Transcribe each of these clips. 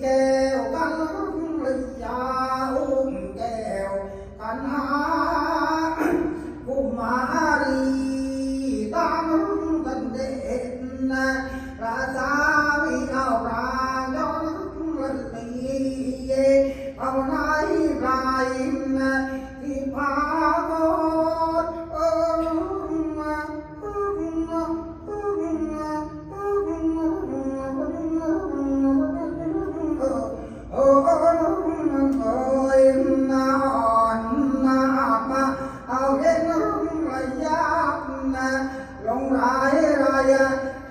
Peter.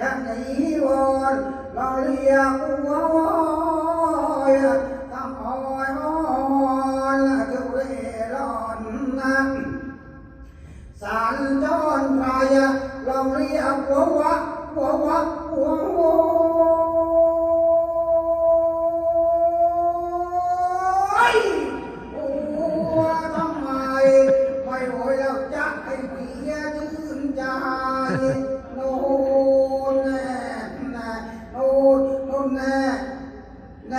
ยะนีวอนลอเลียกัววอยตัอ้อยอ้อนจุอเร่ร่อนนะสารจอนพรายลองเรียกวัววัววัววะหัวหัวไม่โหยแล้วจะให้เปียชื่นใจ